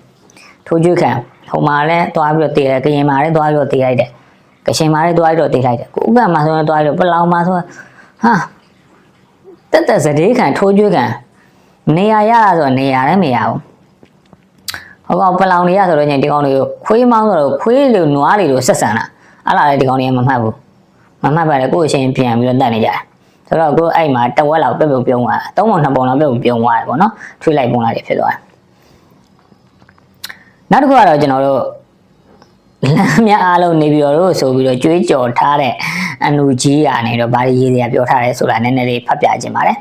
ထိုးကျွေးခံဟိုမှာလဲသွားပြီးတော့တည်တယ်ကရင်မှာလဲသွားပြီးတော့တည်လိုက်တယ်ကရှင်မှာလဲသွားပြီးတော့တည်လိုက်တယ်ကိုဥကမှာဆိုရင်သွားပြီးတော့ပလောင်မှာဆိုဟာတက်တက်စတဲ့ခံထိုးကျွေးခံနေရာရတာဆိုနေရာလည်းမရဘူးဟိုကောင်ပလောင်တွေကဆိုတော့ညဒီကောင်တွေကိုခွေးမောင်းဆိုတော့ခွေးတွေနွားတွေလိုဆက်ဆံတာအဲ့လာလေဒီကောင်တွေကမမှတ်ဘူး မမှတ်ပါလေကိုယ့်အချင်းပြန်ပြီးတော့တတ်နေကြတယ်ဆိုတော့ကိုအဲ့မှာတဝက်လောက်ပြုတ်ပြုတ်ပြုံးသွားသုံးပုံနှစ်ပုံလောက်ပြုတ်ပြုံးသွားတယ်ပေါ့နော်ထွေးလိုက်ပုံလိုက်တွေဖြစ်သွားတယ်နောက်တစ်ခုကတော့ကျွန်တော်တို့လမ်းများအားလုံးနေပြီးတော့ဆိုပြီးတော့ကြွေးကြော်ထားတဲ့အနူကြီးကနေတော့ဗားရေးတွေကပြောထားတယ်ဆိုတာနည်းနည်းလေးဖတ်ပြခြင်းပါတယ်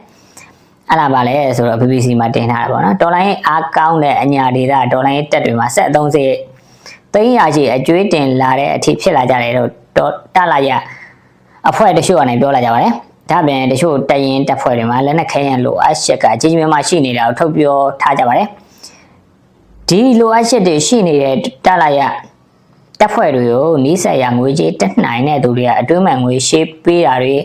အဲ့ဒါပါလဲဆိုတော့ BBC မှာတင်ထားတာပေါ့နော်ဒေါ်လာရဲ့အားကောင်းတဲ့အညာဒေတာဒေါ်လာရဲ့တက်တွေမှာဆက်အသုံးစေသိန်းရာချီအကျွေးတင်လာတဲ့အထိဖြစ်လာကြတယ်လို့တော့တလာရ အဖွဲ့တချို့ကနေပြောလာကြပါတယ်ဒါပြင်တချို့တရင်တက်ဖွဲ့တွေမှာလက်နက်ခဲယံလိုအပ်ချက်ကကြီးကြီးမားမားရှိနေတာကိုထုတ်ပြောထားကြပါတယ်ဒီလိုအပ်ချက်တွေရှိနေတဲ့တလာရတက်ဖွဲ့တွေကိုနီးစက်ရငွေကြေးတက်နိုင်တဲ့သူတွေကအတွင်းမှန်ငွေရှေးပေးတာတွေ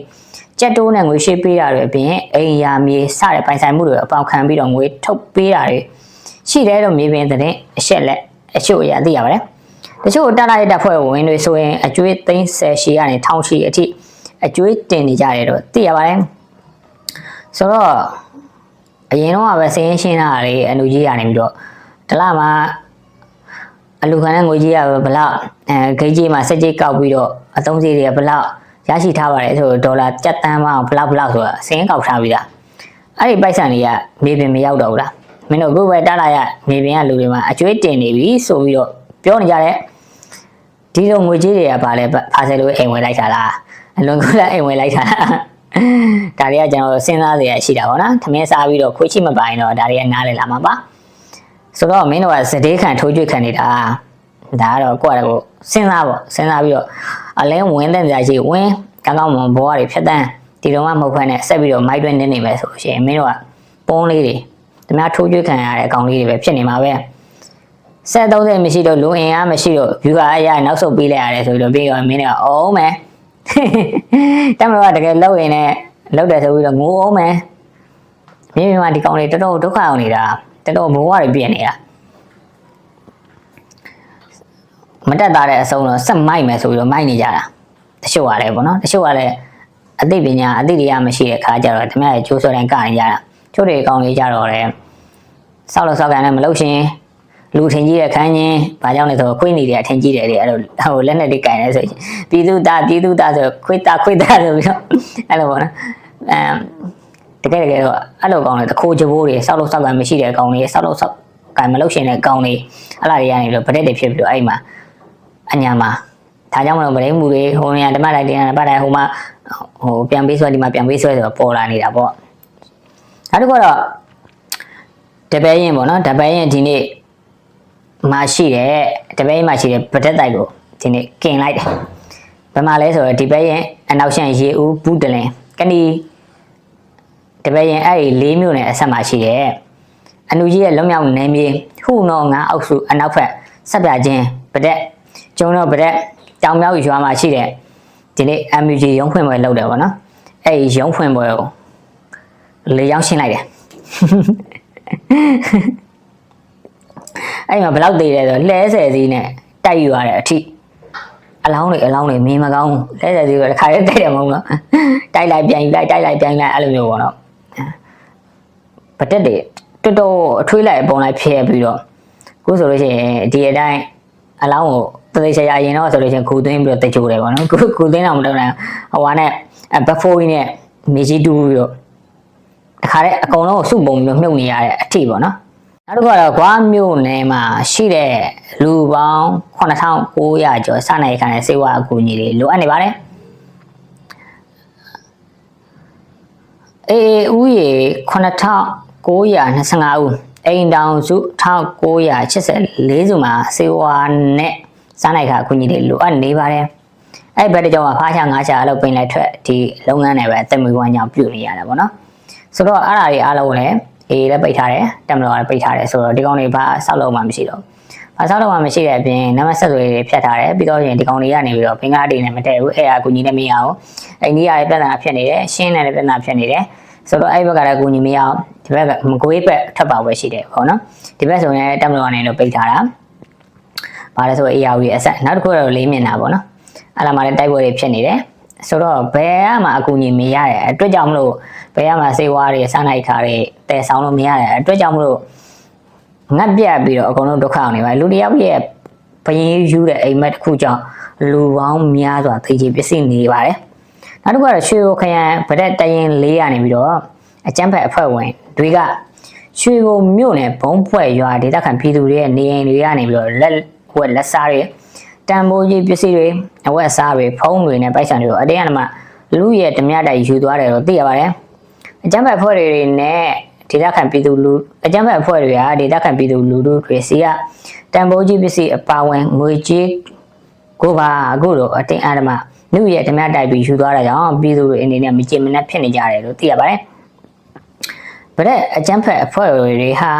ကြက်တိုးနဲ့ငွေရှေးပေးတာတွေအပြင်အိမ်ယာမြေစတဲ့ပိုင်ဆိုင်မှုတွေအပေါက်ခံပြီးတော့ငွေထုတ်ပေးတာတွေရှိတယ်လို့မြေပြင်သတင်းအချက်လက်အချို့အရာသိရပါတယ်တချို့တက်လိုက်တဲ့ဖွဲ့ဝင်တွေဆိုရင်အကျွေးသိန်း10ရှီကနေ1000ရှီအထိ အကျွေးတင်နေကြတယ်တော့သိရပါတယ်ဆိုတော့အရင်တော့ကပဲစင်းရှင်းတာလေအလူကြီးရနေပြီးတော့တစ်လမှာအလူခံတဲ့ငွေကြီးရဘယ်လောက်အဲဂိတ်ကြီးမှာစက်ကြီးကောက်ပြီးတော့အသုံးစရိတ်တွေကဘယ်လောက်ရရှိထားပါတယ်ဆိုတော့ဒေါ်လာကြက်တန်းမအောင်ဘယ်လောက်ဘယ်လောက်ဆိုတာစင်းကောက်ထားပြီးသားအဲ့ဒီပိုက်ဆံတွေကမြေပြင်မရောက်တော့ဘူးလားမင်းတို့ခုပဲတက်လာရမြေပြင်ကလူတွေမှာအကျွေးတင်နေပြီဆိုပြီးတော့ပြောနေကြတဲ့ဒီလိုငွေကြီးတွေကပါလဲဖာဆယ်လို့အိမ်ဝင်လိုက်တာလား အလွန်ကလည်းအိမ်ဝင်လိုက်တာလားဒါတွေကကျွန်တော်စဉ်းစားစရာရှိတာပေါ့နော်သမင်းစားပြီးတော့ခွေးချိမပိုင်တော့ဒါတွေကနားလည်လာမှာပါဆိုတော့မင်းတို့ကစတေးခံထိုးကြွခံနေတာဒါကတော့ကိုယ့်အရကိုစဉ်းစားပေါ့စဉ်းစားပြီးတော့အလဲဝင်တဲ့ကြာရှိဝင်ကောင်းကောင်းမွန်ဘောကနေဖြတ်တန်းဒီတော့မှမဟုတ်ဖက်နဲ့ဆက်ပြီးတော့မိုက်တွင်းနေနေမယ်ဆိုလို့ရှိရင်မင်းတို့ကပုံးလေးတွေတမထိုးကြွခံရတဲ့အကောင်လေးတွေပဲဖြစ်နေမှာပဲဆက်30မရှိတော့လူအင်အားမရှိတော့ view အရနောက်ဆုတ်ပေးလိုက်ရတယ်ဆိုပြီးတော့ပြီးတော့မင်းတွေကအောင်မယ် တမလို့ကတကယ်လောက်ရင်လည်းလောက်တယ်ဆိုပြီးတော့ငိုအောင်မယ်မြင်းမြမဒီကောင်လေးတော်တော်ဒုက္ခအောင်နေတာတော်တော်ဘဝတွေပြည့်နေတာမတက်တာတဲ့အဆုံးတော့ဆက်မိုက်မယ်ဆိုပြီးတော့မိုက်နေကြတာတချို့ကလည်းပေါ့နော်တချို့ကလည်းအသိပညာအသိတရားမရှိတဲ့ခါကျတော့ဓမ္မရဲ့ကျိုးဆွဲတိုင်းကနေကြတာချို့တွေအကောင်လေးကြတော့လည်းစောက်လို့စောက်ကန်လည်းမလုပ်ရှင် လူထင်ကြီးတဲ့ခန်းချင်းဘာကြောင့်လဲဆိုတော့ခွေးနေတယ်အထင်ကြီးတယ်လေအဲ့လိုဟိုလက်နဲ့တိတ်ကင်နေဆိုရင်ပြည်သူသားပြည်သူသားဆိုခွေးသားခွေးသားဆိုပြီးတော့အဲ့လိုပေါ့နော်အမ်တကယ်တကယ်တော့အဲ့လိုကောင်လေတခိုးကြဘိုးတွေစောက်လို့စောက်ကန်မရှိတဲ့ကောင်တွေစောက်လို့စောက်ကန်မလုပ်ရှင်တဲ့ကောင်တွေအဲ့လာတွေကနေပြီးတော့ဗရက်တွေဖြစ်ပြီးတော့အဲ့မှာအညာမှာဒါကြောင့်မလို့ဗရိမှုတွေဟိုနေရာဓမ္မလိုက်တင်တာပတ်တိုင်းဟိုမှာဟိုပြန်ပေးဆွဲဒီမှာပြန်ပေးဆွဲဆိုတော့ပေါ်လာနေတာပေါ့နောက်တစ်ခုတော့တပည့်ရင်ပေါ့နော်တပည့်ရင်ဒီနေ့ မှာရှိတဲ့တပည့်ရင်မှာရှိတဲ့ဗရက်တိုက်ကိုဒီနေ့ကင်လိုက်တယ်ဘယ်မှာလဲဆိုတော့ဒီဘက်ရင်အနောက်ရှန်ရေဦးဘူးတလင်ကဏီတပည့်ရင်အဲ့ဒီ၄မြို့နယ်အဆက်မှာရှိတယ်အနူကြီးရဲ့လုံမြောက်နယ်မြေဟုနောငါအောက်စုအနောက်ဘက်ဆက်ပြချင်းဗရက်ကျုံတော့ဗရက်တောင်မြောက်ရွာမှာရှိတဲ့ဒီနေ့ MUG ရုံးဖွင့်ပွဲလုပ်တယ်ပေါ့နော်အဲ့ဒီရုံးဖွင့်ပွဲကိုလေရောက်ရှင်းလိုက်တယ် အဲ့ဒီမှာဘယ်လောက်သေးလဲဆိုလှဲဆယ်စီးနဲ့တိုက်ယူရတဲ့အထိအလောင်းတွေအလောင်းတွေမင်းမကောင်းလှဲဆယ်စီးကတခါတည်းတိုက်တယ်မဟုတ်လားတိုက်လိုက်ပြန်ယူလိုက်တိုက်လိုက်ပြန်ယူလိုက်အဲ့လိုမျိုးပေါ့နော်ဗတက်တွေတော်တော်အထွေးလိုက်ပုံလိုက်ဖျက်ပြီးတော့ခုဆိုလို့ရှိရင်ဒီအတိုင်းအလောင်းကိုတသိချာရင်တော့ဆိုလို့ရှိရင်ခူသွင်းပြီးတော့တချိုးတယ်ပေါ့နော်ခူခူသွင်းတော့မလုပ်နိုင်ဟိုဟာနဲ့ဘက်ဖိုးနဲ့မေကြီးတူးပြီးတော့တခါတည်းအကုန်လုံးကိုစုပုံပြီးတော့မြုပ်နေရတဲ့အထိပေါ့နော် နောက်တစ်ခုကတော့ဂွားမြို့နယ်မှာရှိတဲ့လူပေါင်း8900ကျော်စနိုင်ခံတဲ့စေဝါအကူအညီတွေလိုအပ်နေပါတယ်အေးဦးရေ9925ဦးအိမ်တောင်စု1984စုမှာစေဝါနဲ့စားနိုင်ခါအကူအညီတွေလိုအပ်နေပါတယ်အဲ့ဘက်တကြောင်မှာဖားချငါးချအလုပ်ပင်လိုက်ထွက်ဒီလုပ်ငန်းတွေပဲအသက်မွေးဝမ်းကြောင်းပြုနေရတာပေါ့နော်ဆိုတော့အဲ့ဒါတွေအားလုံးကိုလည်း အေးလည်းပိတ်ထားတယ်တက်မတော်လည်းပိတ်ထားတယ်ဆိုတော့ဒီကောင်တွေဘာဆောက်လို့မှမရှိတော့ဘာဆောက်လို့မှမရှိတဲ့အပြင်နံပါတ်ဆက်သွယ်တွေဖြတ်ထားတယ်ပြီးတော့ရင်ဒီကောင်တွေကနေပြီးတော့ဘင်္ဂါတွေနဲ့မတည့်ဘူးအဲ့အကူညီနဲ့မရအောင်အိန္ဒိယရဲ့ပြဿနာဖြစ်နေတယ်ရှင်းတဲ့ပြဿနာဖြစ်နေတယ်ဆိုတော့အဲ့ဘက်ကလည်းအကူညီမရအောင်ဒီဘက်ကမကွေးဘက်ထပ်ပါပဲရှိတယ်ပေါ့နော်ဒီဘက်ဆိုရင်တက်မတော်ကနေလို့ပိတ်ထားတာဘာလဲဆို AR ရဲ့အဆက်နောက်တစ်ခုတော့လေးမြင်တာပေါ့နော်အဲ့လာမှလည်းတိုက်ပွဲတွေဖြစ်နေတယ်ဆိုတော့ဘယ်ကမှအကူအညီမရတဲ့အတွက်ကြောင့်မလို့ ဘယ်ကမှစေဝါတွေစားနိုင်ခါတွေတည်ဆောင်လို့မရတဲ့အတွက်ကြောင့်မလို့ငတ်ပြတ်ပြီးတော့အကုန်လုံးဒုက္ခအောင်နေပါလူတယောက်ရဲ့ဘယင်းယူတဲ့အိမ်မက်တစ်ခုကြောင့်လူပေါင်းများစွာသိချင်ပစ္စည်းနေပါတယ်နောက်တစ်ခုကတော့ရွှေဘိုခရိုင်ဗရက်တရင်လေးရနေပြီးတော့အကျန်းဖက်အဖွဲ့ဝင်တွေကရွှေဘိုမြို့နယ်ဘုံဖွဲ့ရွာဒေသခံပြည်သူတွေရဲ့နေအိမ်တွေကနေပြီးတော့လက်ဝက်လက်စားတွေတန်ဖိုးကြီးပစ္စည်းတွေအဝက်စားတွေဖုံးတွေနဲ့ပိုက်ဆံတွေကိုအတင်းအဓမ္မလူရဲ့ဓမြတိုက်ယူသွားတယ်လို့သိရပါတယ် အကျန်းဖက်အဖွဲ့တွေနဲ့ဒေသခံပြည်သူလူအကျန်းဖက်အဖွဲ့တွေကဒေသခံပြည်သူလူထုတွေစီကတန်ဖိုးကြီးပစ္စည်းအပါဝင်ငွေကြေးကိုပါအခုလိုအတင်းအဓမ္မလူရဲ့ဓမြတိုက်ပြီးယူသွားတာကြောင့်ပြည်သူတွေအနေနဲ့မကြင်မနှက်ဖြစ်နေကြတယ်လို့သိရပါတယ်ဗရက်အကျန်းဖက်အဖွဲ့တွေဟာ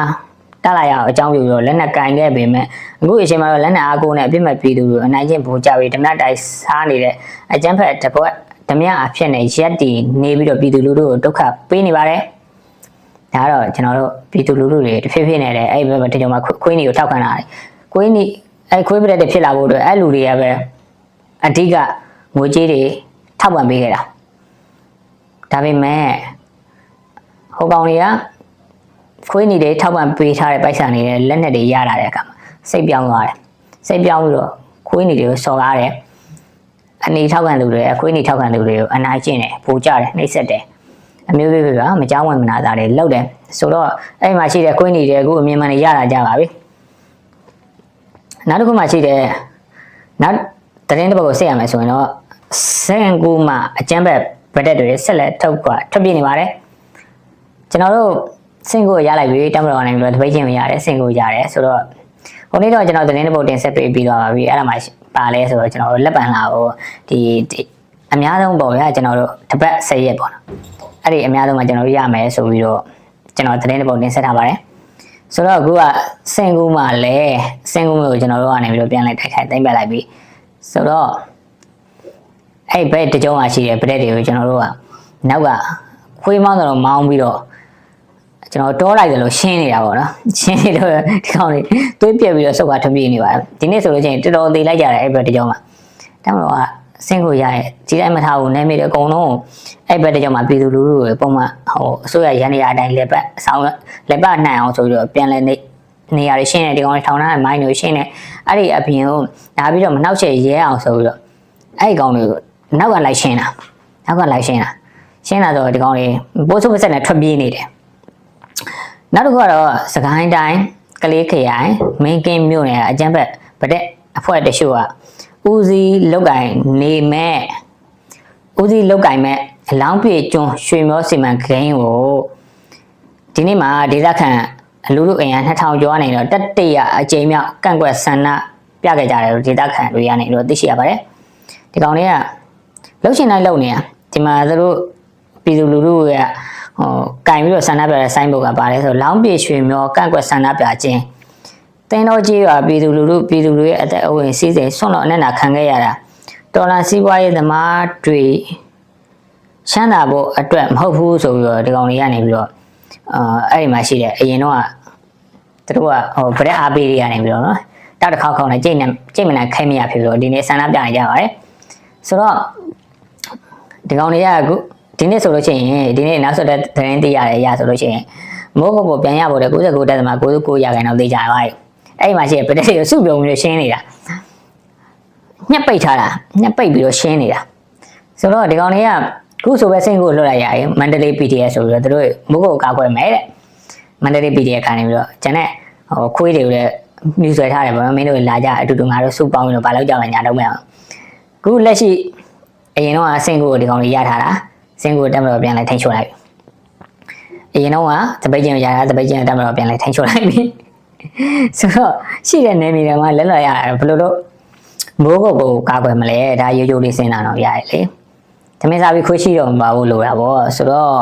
တက်လာရအောင်အကြောင်းပြုလို့လက်နက်ကင်ခဲ့ပေမဲ့အခုအချိန်မှာတော့လက်နက်အားကိုးနဲ့အပြစ်မဲ့ပြည်သူတွေအနိုင်ကျင့်ဗိုလ်ကြပြီးဓမြတိုက်စားနေတဲ့အကျန်းဖက်တပွက် ဓမြအဖြစ်နဲ့ရက်တီနေပြီးတော့ပြည်သူလူထုကိုဒုက္ခပေးနေပါတယ်ဒါကတော့ကျွန်တော်တို့ပြည်သူလူထုတွေတဖြည်းဖြည်းနဲ့လည်းအဲ့ဘက်တကြောင်မှာခွေးနီကိုထောက်ခံတာကွေးနီအဲ့ခွေးပရက်တွေဖြစ်လာဖို့အတွက်အဲ့လူတွေကပဲအဓိကငွေကြေးတွေထောက်ပံ့ပေးခဲ့တာဒါပေမဲ့ဟိုကောင်တွေကခွေးနေတွေထောက်ပံ့ပေးထားတဲ့ပိုက်ဆံတွေနဲ့လက်နက်တွေရလာတဲ့အခါမှာစိတ်ပြောင်းသွားတယ်စိတ်ပြောင်းပြီးတော့ခွေးနေတွေကိုစော်ကားတယ် အနေထောက်ခံသူတွေအခွေးနေထောက်ခံသူတွေကိုအနာကျင့်တယ်ပိုကြတယ်နှိပ်စက်တယ်အမျိုးမျိုးပဲပါမကြောင်းဝင်မနာတာတွေလောက်တယ်ဆိုတော့အဲ့မှာရှိတဲ့ခွေးနေတွေအခုအမြင်မှန်တွေရလာကြပါပြီနောက်တစ်ခုမှရှိတဲ့နောက်တရင်တစ်ပုဒ်ကိုဆက်ရမယ်ဆိုရင်တော့စင်ကူမှာအကျန်းဘက်ဗတက်တွေဆက်လက်ထုတ်ကွာထွက်ပြနေပါတယ်ကျွန်တော်တို့စင်ကိုရလိုက်ပြီတမတော်ကနေပြီးတော့တပိတ်ချင်းကိုရတယ်စင်ကိုရတယ်ဆိုတော့ ဟိုနေ့တော့ကျွန်တော်သတင်းတစ်ပုဒ်တင်ဆက်ပေးပြီးသွားပါပြီအဲ့ဒါမှပါလဲဆိုတော့ကျွန်တော်တို့လက်ပံလာကိုဒီအများဆုံးပေါ့ဗျာကျွန်တော်တို့တစ်ပတ်၁၀ရက်ပေါ့နော်အဲ့ဒီအများဆုံးမှာကျွန်တော်တို့ရမယ်ဆိုပြီးတော့ကျွန်တော်သတင်းတစ်ပုဒ်တင်ဆက်ထားပါတယ်ဆိုတော့အခုကစင်ကူမှာလဲစင်ကူမျိုးကိုကျွန်တော်တို့ကနေပြီးတော့ပြန်လိုက်ထိုက်ခိုက်သိမ့်ပတ်လိုက်ပြီဆိုတော့အဲ့ဘက်တကြုံမှာရှိတဲ့ပရက်တွေကိုကျွန်တော်တို့ကနောက်ကခွေးမောင်းတော့မောင်းပြီးတော့ ကျွန်တော်တောလိုက်တယ်လို့ရှင်းနေတာပေါ့နော်ရှင်းနေတော့ဒီကောင်လေးတွေးပြက်ပြီးတော့စုပ်ကထပြေးနေပါတယ်ဒီနေ့ဆိုလို့ချင်းတော်တော်သေးလိုက်ကြတယ်အဲ့ဘက်တကြုံမှာတမလို့ကစင်ကိုရရဲ့ကြီးတိုင်းမထားဘူးနာမည်တွေအကုန်လုံးအဲ့ဘက်တကြုံမှာပြည်သူလူထုတွေပုံမှန်ဟိုအစိုးရရန်နေရအတိုင်းလက်ပတ်ဆောင်းလက်ပတ်နိုင်အောင်ဆိုပြီးတော့ပြန်လဲနေနေရာတွေရှင်းနေဒီကောင်လေးထောင်ထားတဲ့မိုင်းတွေရှင်းနေအဲ့ဒီအပြင်ကိုလာပြီးတော့မနှောက်ချက်ရဲအောင်ဆိုပြီးတော့အဲ့ဒီကောင်တွေကိုနောက်ကလိုက်ရှင်းတာနောက်ကလိုက်ရှင်းတာရှင်းလာတော့ဒီကောင်လေးပိုးစုပ်ပစက်နဲ့ထွက်ပြေးနေတယ် နောက်တစ်ခုကတော့စကိုင်းတိုင်းကလေးခရိုင်မင်းကင်းမြို့နယ်အကျန်းဘက်ဗတဲ့အဖွဲ့တရှို့ကဦးစီးလောက်ကင်နေမဲ့ဦးစီးလောက်ကင်မဲ့အလောင်းပြေကျွန်းရွှေမောစီမံကိန်းကိုဒီနေ့မှာဒေသခံအလူလူအင်အား2000ကျော်နေတော့တက်တရအကြိမ်မြောက်ကန့်ကွက်ဆန္ဒပြခဲ့ကြတယ်လို့ဒေသခံတွေကနေလို့သိရှိရပါတယ်ဒီကောင်လေးကလှုပ်ရှင်တိုင်းလှုပ်နေတာဒီမှာသူတို့ပြည်သူလူထုက ဟိုကင်ပြီးတော့ဆန္ဒပြတဲ့ဆိုင်းဘုတ်ကပါတယ်ဆိုလောင်းပြေရွှေမျောကန့်ကွက်ဆန္ဒပြခြင်းတင်းတော်ကြီးရွာပြည်သူလူထုပြည်သူတွေရဲ့အသက်အဝင်စီးစိမ်ဆွန့်လွတ်အနက်နာခံခဲ့ရတာတော်လန်စီးပွားရေးသမားတွေချမ်းသာဖို့အတွက်မဟုတ်ဘူးဆိုပြီးတော့ဒီကောင်တွေကနေပြီးတော့အာအဲ့ဒီမှာရှိတဲ့အရင်တော့သူတို့ကဟိုဗရက်အားပေးတွေကနေပြီးတော့နော်တောက်တစ်ခေါက်ခေါက်နဲ့ကြိတ်နေကြိတ်မနိုင်ခိုင်းမရဖြစ်ပြီးတော့ဒီနေ့ဆန္ဒပြနေကြပါတယ်ဆိုတော့ဒီကောင်တွေကအခု ဒီနေ့ဆိုလို့ရှိရင်ဒီနေ့နောက်ဆက်တဲ့သတင်းသိရတယ်ရဆိုလို့ရှိရင်မိုးကုတ်ကိုပြန်ရဖို့တဲ့69တက်သမား69ရာခိုင်နှုန်းသိကြပါပြီအဲ့ဒီမှာရှိတဲ့ပတက်တွေကိုစုပြုံပြီးတော့ရှင်းနေတာညက်ပိတ်ထားတာညက်ပိတ်ပြီးတော့ရှင်းနေတာဆိုတော့ဒီကောင်တွေကခုဆိုပဲစိတ်ကိုလွတ်လိုက်ရရင်မန္တလေး PDF ဆိုပြီးတော့တို့မိုးကုတ်ကာကွယ်မယ်တဲ့မန္တလေး PDF ခံနေပြီးတော့ကျန်တဲ့ဟိုခွေးတွေကိုလည်းမြူဆွဲထားတယ်ဗောနော်မင်းတို့လာကြအတူတူငါတို့စုပေါင်းပြီးတော့ဘာလုပ်ကြမှာညာတော့မယ်အောင်ခုလက်ရှိအရင်တော့အဆင့်ကိုဒီကောင်တွေရထားတာ စင်ကိုတက်မတော်ပြန်လဲထိန်းချုပ်လိုက်ပြီအရင်တော့ကတပိတ်ကျင်ရတာတပိတ်ကျင်တက်မတော်ပြန်လဲထိန်းချုပ်လိုက်ပြီဆိုတော့ရှိတဲ့နေမြေတွေမှာလက်လွတ်ရတယ်ဘယ်လိုလို့မိုးကုတ်ကိုကာကွယ်မလဲဒါရိုးရိုးလေးစဉ်းစားတော့ရတယ်လေသမင်းစားပြီးခွေးရှိတော့မပါဘူးလို့ရပါဘောဆိုတော့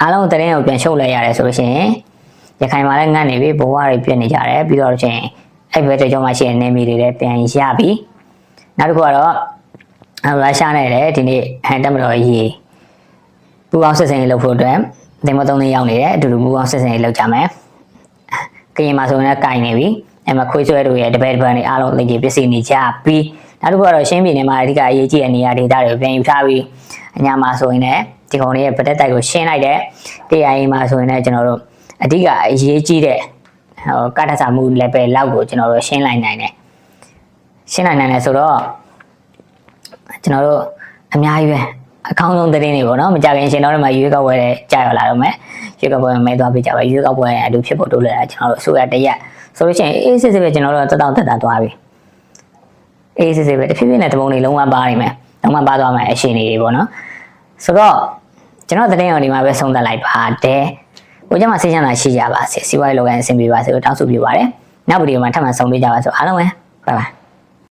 အားလုံးတရင်ကိုပြန်ရှုပ်လိုက်ရတယ်ဆိုလို့ရှိရင်ရခိုင်မှာလည်းငတ်နေပြီဘဝတွေပြည့်နေကြတယ်ပြီးတော့ချင်းအဲ့ဘက်တကြောမှရှိတဲ့နေမြေတွေလည်းပြန်ရပြီနောက်တစ်ခုကတော့ ရုရှားနဲ့လည်းဒီနေ့ဟန်တက်မတော်ရေးပူပေါင်းစစ်စင်ရေးလုပ်ဖို့အတွက်တင်မသုံးသိန်းရောက်နေတယ်အတူတူပူပေါင်းစစ်စင်ရေးလုပ်ကြမယ်ကရင်မှာဆိုရင်လည်းကင်နေပြီအဲ့မှာခွေးဆွဲတို့ရဲ့တပည့်တပန်းတွေအားလုံးသိကြပစ္စည်းနေကြပြီးနောက်တစ်ခုကတော့ရှင်းပြည်နယ်မှာအဓိကအရေးကြီးတဲ့နေရာဒေသတွေကိုပြန်ယူထားပြီးအညာမှာဆိုရင်လည်းဒီကောင်လေးရဲ့ဗတက်တိုက်ကိုရှင်းလိုက်တဲ့တရားရင်မှာဆိုရင်လည်းကျွန်တော်တို့အဓိကအရေးကြီးတဲ့ဟိုကတ္တစာမှု level လောက်ကိုကျွန်တော်တို့ရှင်းလိုက်နိုင်တယ်ရှင်းနိုင်နိုင်တယ်ဆိုတော့ ကျွန်တော်တို့အများကြီးပဲအကောင်းဆုံးသတင်းတွေပေါ့နော်မကြခင်ရှင်တော့မှရွေးကောက်ပွဲတဲ့ကြာရလာတော့မယ်ရွေးကောက်ပွဲမဲသွားပြကြပါရွေးကောက်ပွဲအတူဖြစ်ဖို့တိုးလာတာကျွန်တော်တို့အစိုးရတရက်ဆိုလို့ရှိရင်အေးစစ်စစ်ပဲကျွန်တော်တို့တက်တောက်တက်တာသွားပြီအေးစစ်စစ်ပဲတဖြည်းဖြည်းနဲ့တပုံတွေလုံးဝပါနေမယ်လုံးဝပါသွားမယ်အရှင်တွေပေါ့နော်ဆိုတော့ကျွန်တော်သတင်းရောဒီမှာပဲဆုံးသက်လိုက်ပါတယ်ကိုကျမဆေးချမ်းသာရှိကြပါစေစီးပွားရေးလုပ်ငန်းအဆင်ပြေပါစေလို့တောင်းဆိုပြပါတယ်နောက်ဗီဒီယိုမှာထပ်မံဆုံတွေ့ကြပါစို့အားလုံးပဲဘိုင်ဘိုင်